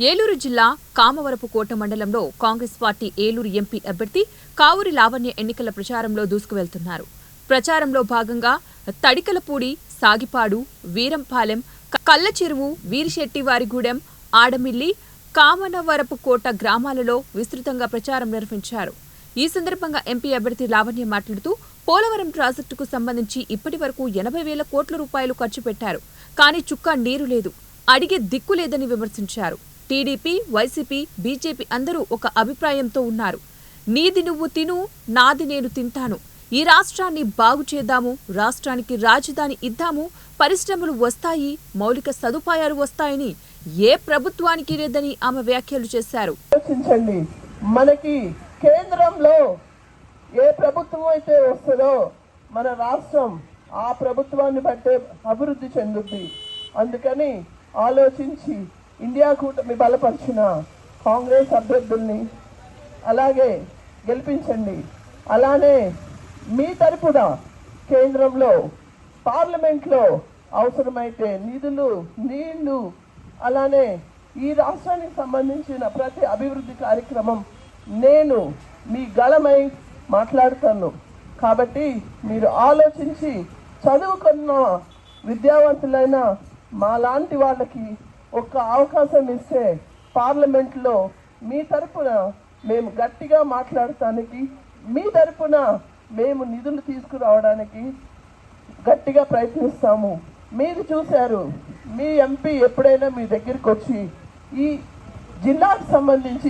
ఏలూరు జిల్లా కామవరపు కోట మండలంలో Congress party Eluru MP అభ్యర్థి కావూరి లావణ్య ఎన్నికల ప్రచారంలో దూసుకువెళ్తున్నారు. ప్రచారంలో భాగంగా తడికలపూడి సాగిపాడు వీరంపాలెం కళ్ళచెరువు కల్లచెరువు వీరిశెట్టివారిగూడెం ఆడమిల్లి కామనవరపుకోట గ్రామాలలో విస్తృతంగా ప్రచారం నిర్వహించారు. ఈ సందర్భంగా ఎంపీ అభ్యర్థి లావణ్య మాట్లాడుతూ పోలవరం ప్రాజెక్టుకు సంబంధించి ఇప్పటి వరకు ఎనభై వేల కోట్ల రూపాయలు ఖర్చు పెట్టారు. కానీ చుక్క నీరు లేదు. అడిగే దిక్కు లేదని విమర్శించారు. టీడీపీ వైసీపీ బీజేపీ అందరూ ఒక అభిప్రాయంతో ఉన్నారు. నీది నువ్వు తిను నాది నేను తింటాను. ఈ రాష్ట్రాన్ని బాగు చేద్దాము రాష్ట్రానికి రాజధాని ఇద్దాము పరిశ్రమలు వస్తాయి మౌలిక సదుపాయాలు వస్తాయని ఏ ప్రభుత్వానికి లేదని ఆమె వ్యాఖ్యలు చేశారు. ఆలోచించండి. మనకి కేంద్రంలో ఏ ప్రభుత్వం అయితే వస్తుందో మన రాష్ట్రం ఆ ప్రభుత్వాన్ని బట్టే అభివృద్ధి చెందుద్ది. అందుకని ఆలోచించి ఇండియా కూటమి బలపరిచిన కాంగ్రెస్ అభ్యర్థుల్ని అలాగే గెలిపించండి. అలానే మీ తరపున కేంద్రంలో పార్లమెంట్లో అవసరమైతే నిధులు నీళ్ళు అలానే ఈ రాష్ట్రానికి సంబంధించిన ప్రతి అభివృద్ధి కార్యక్రమం నేను మీ గళమై మాట్లాడుతాను. కాబట్టి మీరు ఆలోచించి చదువుకున్న విద్యావంతులైన మాలాంటి వాళ్ళకి ఒక అవకాశం ఇస్తే పార్లమెంట్లో మీ తరపున మేము గట్టిగా మాట్లాడటానికి మీ తరపున మేము నిధులు తీసుకురావడానికి గట్టిగా ప్రయత్నిస్తాము. మీరు చూశారు మీ ఎంపీ ఎప్పుడైనా మీ దగ్గరికి వచ్చి ఈ జిల్లాకు సంబంధించి